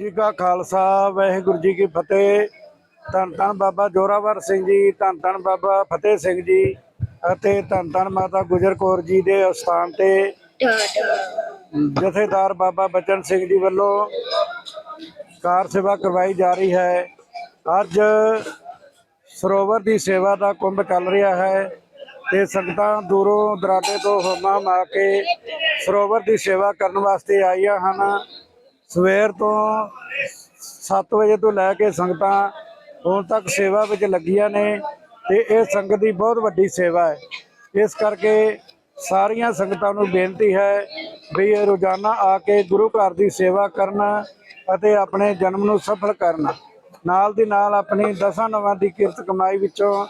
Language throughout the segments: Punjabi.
ਜੀ ਕਾ ਖਾਲਸਾ, ਵਾਹਿਗੁਰੂ ਜੀ ਕੀ ਫਤਿਹ। ਧੰਨ ਧੰਨ ਬਾਬਾ ਜੋਰਾਵਰ ਸਿੰਘ ਜੀ, ਧੰਨ ਧੰਨ ਬਾਬਾ ਫਤਿਹ ਸਿੰਘ ਜੀ ਅਤੇ ਧੰਨ ਧੰਨ ਮਾਤਾ ਗੁਜਰ ਕੌਰ ਜੀ ਦੇ ਅਸਥਾਨ ਤੇ ਜਥੇਦਾਰ ਬਾਬਾ ਬਚਨ ਸਿੰਘ ਜੀ ਵੱਲੋਂ ਕਾਰ ਸੇਵਾ ਕਰਵਾਈ ਜਾ ਰਹੀ ਹੈ। ਅੱਜ ਸਰੋਵਰ ਦੀ ਸੇਵਾ ਦਾ ਕੁੰਭ ਚੱਲ ਰਿਹਾ ਹੈ ਤੇ ਸੰਗਤਾਂ ਦੂਰੋਂ ਦਰਾਡੇ ਤੋਂ ਹੋਮਾ ਮਾ ਕੇ ਸਰੋਵਰ ਦੀ ਸੇਵਾ ਕਰਨ ਵਾਸਤੇ ਆਈਆਂ ਹਨ। ਸਵੇਰ ਤੋਂ 7 ਵਜੇ ਤੋਂ ਲੈ ਕੇ ਸੰਗਤਾਂ ਹੁਣ ਤੱਕ ਸੇਵਾ ਵਿੱਚ ਲੱਗੀਆਂ ਨੇ ਤੇ ਇਹ ਸੰਗਤ ਦੀ ਬਹੁਤ ਵੱਡੀ ਸੇਵਾ ਹੈ। ਇਸ ਕਰਕੇ ਸਾਰੀਆਂ ਸੰਗਤਾਂ ਨੂੰ ਬੇਨਤੀ ਹੈ ਵੀ ਇਹ ਰੋਜ਼ਾਨਾ ਆ ਕੇ ਗੁਰੂ ਘਰ ਦੀ ਸੇਵਾ ਕਰਨ ਅਤੇ ਆਪਣੇ ਜਨਮ ਨੂੰ ਸਫਲ ਕਰਨ। ਨਾਲ ਦੀ ਨਾਲ ਆਪਣੀ ਦਸਾਂ ਨਵਾਂ ਦੀ ਕਿਰਤ ਕਮਾਈ ਵਿੱਚੋਂ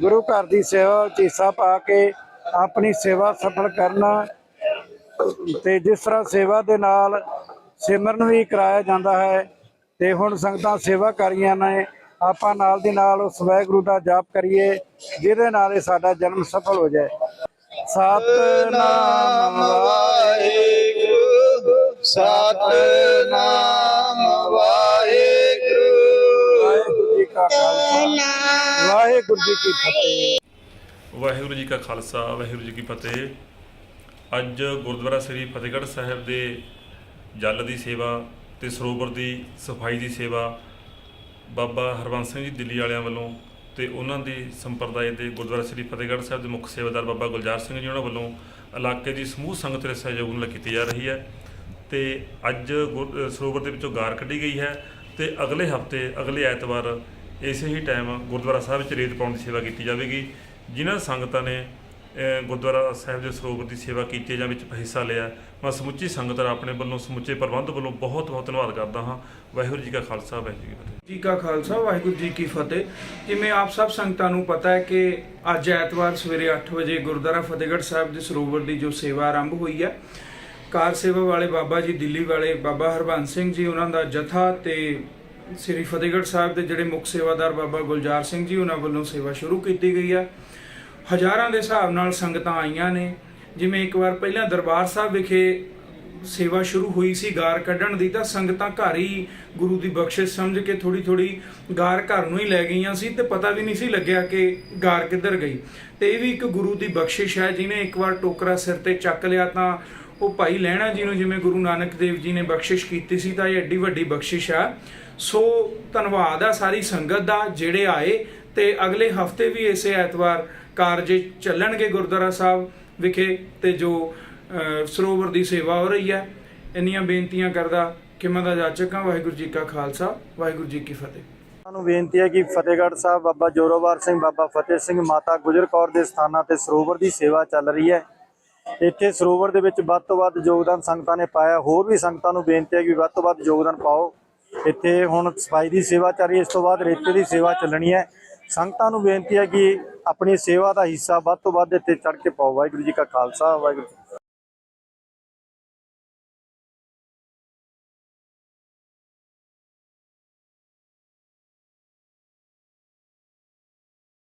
ਗੁਰੂ ਘਰ ਦੀ ਸੇਵਾ ਵਿੱਚ ਹਿੱਸਾ ਪਾ ਕੇ ਆਪਣੀ ਸੇਵਾ ਸਫਲ ਕਰਨ ਤੇ ਜਿਸ ਤਰ੍ਹਾਂ ਸੇਵਾ ਦੇ ਨਾਲ ਸਿਮਰਨ ਵੀ ਕਰਾਇਆ ਜਾਂਦਾ ਹੈ ਤੇ ਹੁਣ ਸੰਗਤਾਂ ਸੇਵਾ ਕਰੀਆਂ ਨੇ। ਆਪਾਂ ਨਾਲ ਦੀ ਨਾਲ ਉਸ ਵਾਹਿਗੁਰੂ ਦਾ ਜਾਪ ਕਰੀਏ, ਜਿਹਦੇ ਨਾਲ ਇਹ ਸਾਡਾ ਜਨਮ ਸਫਲ ਹੋ ਜਾਏ। ਸਤਨਾਮ ਵਾਹਿਗੁਰੂ ਸਤਨਾਮ ਵਾਹਿਗੁਰੂ। ਵਾਹਿਗੁਰੂ ਜੀ ਕਾ ਖਾਲਸਾ ਵਾਹਿਗੁਰੂ ਜੀ ਕੀ ਫਤਿਹ। ਵਾਹਿਗੁਰੂ ਜੀ ਕਾ ਖਾਲਸਾ, ਵਾਹਿਗੁਰੂ ਜੀ ਕੀ ਫਤਿਹ। ਅੱਜ ਗੁਰਦੁਆਰਾ ਸ੍ਰੀ ਫਤਿਹਗੜ੍ਹ ਸਾਹਿਬ ਦੇ ਜਲ ਦੀ ਸੇਵਾ ਤੇ ਸਰੋਵਰ ਦੀ ਸਫ਼ਾਈ ਦੀ ਸੇਵਾ ਬਾਬਾ ਹਰਬੰਸ ਸਿੰਘ ਜੀ ਦਿੱਲੀ ਵਾਲਿਆਂ ਵੱਲੋਂ ਤੇ ਉਹਨਾਂ ਦੀ ਸੰਪਰਦਾਇ ਦੇ ਗੁਰਦੁਆਰਾ ਸ੍ਰੀ ਫਤਿਹਗੜ੍ਹ ਸਾਹਿਬ ਦੇ ਮੁੱਖ ਸੇਵਾਦਾਰ ਬਾਬਾ ਗੁਲਜ਼ਾਰ ਸਿੰਘ ਜੀ ਉਹਨਾਂ ਵੱਲੋਂ ਇਲਾਕੇ ਦੀ ਸਮੂਹ ਸੰਗਤ ਦੇ ਸਹਿਯੋਗ ਨਾਲ ਕੀਤੀ ਜਾ ਰਹੀ ਹੈ ਤੇ ਅੱਜ ਗੁਰ- ਸਰੋਵਰ ਦੇ ਵਿੱਚੋਂ ਗਾਰ ਕੱਢੀ ਗਈ ਹੈ ਤੇ ਅਗਲੇ ਹਫ਼ਤੇ, ਅਗਲੇ ਐਤਵਾਰ ਇਸੇ ਹੀ ਟਾਈਮ ਗੁਰਦੁਆਰਾ ਸਾਹਿਬ ਵਿੱਚ ਰੇਤ ਪਾਉਣ ਦੀ ਸੇਵਾ ਕੀਤੀ ਜਾਵੇਗੀ। ਜਿਨ੍ਹਾਂ ਸੰਗਤਾਂ ਨੇ ਗੁਰਦੁਆਰਾ ਸਾਹਿਬ ਦੇ ਸਰੋਵਰ ਦੀ ਸੇਵਾ ਕੀਤੀ ਜਾਂ ਵਿੱਚ ਹਿੱਸਾ ਲਿਆ। ਮੈਂ ਸਮੁੱਚੀ ਸੰਗਤ ਦਾ ਆਪਣੇ ਵੱਲੋਂ ਸਮੁੱਚੇ ਪ੍ਰਬੰਧ ਵੱਲੋਂ ਬਹੁਤ ਬਹੁਤ ਧੰਨਵਾਦ ਕਰਦਾ ਹਾਂ। ਵਾਹਿਗੁਰੂ ਜੀ ਕਾ ਖਾਲਸਾ, ਵਾਹਿਗੁਰੂ ਜੀ ਕੀ ਫਤਿਹ। ਜੀ ਕਾ ਖਾਲਸਾ, ਵਾਹਿਗੁਰੂ ਜੀ ਕੀ ਫਤਿਹ। ਜਿਵੇਂ ਆਪ ਸਭ ਸੰਗਤਾਂ ਨੂੰ ਪਤਾ ਹੈ ਕਿ ਅੱਜ ਐਤਵਾਰ ਸਵੇਰੇ 8 ਵਜੇ ਗੁਰਦੁਆਰਾ ਫਤਿਹਗੜ੍ਹ ਸਾਹਿਬ ਦੇ ਸਰੋਵਰ ਦੀ ਜੋ ਸੇਵਾ ਆਰੰਭ ਹੋਈ ਹੈ, ਕਾਰ ਸੇਵਾ ਵਾਲੇ ਬਾਬਾ ਜੀ, ਦਿੱਲੀ ਵਾਲੇ ਬਾਬਾ ਹਰਬੰਸ ਸਿੰਘ ਜੀ, ਉਹਨਾਂ ਦਾ ਜਥਾ ਤੇ ਸ੍ਰੀ ਫਤਿਹਗੜ੍ਹ ਸਾਹਿਬ ਦੇ ਜਿਹੜੇ ਮੁੱਖ ਸੇਵਾਦਾਰ ਬਾਬਾ ਗੁਲਜ਼ਾਰ ਸਿੰਘ ਜੀ, ਉਹਨਾਂ ਵੱਲੋਂ ਸੇਵਾ ਸ਼ੁਰੂ ਕੀਤੀ ਗਈ ਹੈ। ਹਜ਼ਾਰਾਂ ਦੇ ਹਿਸਾਬ ਨਾਲ ਸੰਗਤਾਂ ਆਈਆਂ ਨੇ। ਜਿਵੇਂ ਇੱਕ ਵਾਰ ਪਹਿਲਾਂ ਦਰਬਾਰ ਸਾਹਿਬ ਵਿਖੇ ਸੇਵਾ ਸ਼ੁਰੂ ਹੋਈ ਸੀ ਗਾਰ ਕੱਢਣ ਦੀ, ਤਾਂ ਸੰਗਤਾਂ ਘਰ ਹੀ ਗੁਰੂ ਦੀ ਬਖਸ਼ਿਸ਼ ਸਮਝ ਕੇ ਥੋੜੀ ਥੋੜੀ ਗਾਰ ਘਰ ਨੂੰ ਹੀ ਲੈ ਗਈਆਂ ਸੀ ਤੇ ਪਤਾ ਵੀ ਨਹੀਂ ਸੀ ਲੱਗਿਆ ਕਿ ਗਾਰ ਕਿੱਧਰ ਗਈ। ਤੇ ਇਹ ਵੀ ਇੱਕ ਗੁਰੂ ਦੀ ਬਖਸ਼ਿਸ਼ ਹੈ ਜਿਨੇ ਇੱਕ ਵਾਰ ਟੋਕਰਾ ਸਿਰ ਤੇ ਚੱਕ ਲਿਆ ਤਾਂ ਉਹ ਭਾਈ ਲੈਣਾ ਜੀ ਨੂੰ ਜਿਵੇਂ ਗੁਰੂ ਨਾਨਕ ਦੇਵ ਜੀ ਨੇ ਬਖਸ਼ਿਸ਼ ਕੀਤੀ ਸੀ, ਤਾਂ ਇਹ ਐਡੀ ਵੱਡੀ ਬਖਸ਼ਿਸ਼ ਆ। ਸੋ ਧੰਨਵਾਦ ਆ ਸਾਰੀ ਸੰਗਤ ਦਾ ਜਿਹੜੇ ਆਏ ਤੇ ਅਗਲੇ ਹਫ਼ਤੇ ਵੀ ਇਸੇ ਐਤਵਾਰ ਕਾਰਜ ਚੱਲਣਗੇ ਗੁਰਦੁਆਰਾ ਸਾਹਿਬ ਵਿਖੇ ਤੇ ਜੋ ਸਰੋਵਰ ਦੀ ਸੇਵਾ ਹੋ ਰਹੀ ਹੈ, ਇੰਨੀਆਂ ਬੇਨਤੀਆਂ ਕਰਦਾ ਕਿ ਮੈਂ ਦਾ ਜਾਚਕ ਵਾਹਿਗੁਰੂ ਜੀ ਕਾ ਖਾਲਸਾ, ਵਾਹਿਗੁਰੂ ਜੀ ਕੀ ਫਤਿਹ। ਸਾਨੂੰ ਬੇਨਤੀ ਹੈ ਕਿ ਫਤਿਹਗੜ੍ਹ ਸਾਹਿਬ ਬਾਬਾ ਜੋਰਾਵਰ ਸਿੰਘ, ਬਾਬਾ ਫਤਿਹ ਸਿੰਘ ਮਾਤਾ ਗੁਜਰ ਕੌਰ ਦੇ ਸਥਾਨਾਂ ਤੇ ਸਰੋਵਰ ਦੀ ਸੇਵਾ ਚੱਲ ਰਹੀ ਹੈ। ਇੱਥੇ ਸਰੋਵਰ ਦੇ ਵਿੱਚ ਵੱਧ ਤੋਂ ਵੱਧ ਯੋਗਦਾਨ ਸੰਗਤਾਂ ਨੇ ਪਾਇਆ। ਹੋਰ ਵੀ ਸੰਗਤਾਂ ਨੂੰ ਬੇਨਤੀ ਹੈ ਕਿ ਵੱਧ ਤੋਂ ਵੱਧ ਯੋਗਦਾਨ ਪਾਓ। ਇੱਥੇ ਹੁਣ ਸਫ਼ਾਈ ਦੀ ਸੇਵਾ ਚੱਲ ਰਹੀ ਹੈ, ਇਸ ਤੋਂ ਬਾਅਦ ਰੇਤੇ ਦੀ ਸੇਵਾ ਚੱਲਣੀ ਹੈ। ਸੰਗਤਾਂ ਨੂੰ ਬੇਨਤੀ ਹੈ ਕਿ ਆਪਣੀ ਸੇਵਾ ਦਾ ਹਿੱਸਾ ਵੱਧ ਤੋਂ ਵੱਧ ਇੱਥੇ ਚੜ੍ਹ ਕੇ ਪਾਓ। ਵਾਹਿਗੁਰੂ ਜੀ ਕਾ ਖਾਲਸਾ, ਵਾਹਿਗੁਰੂ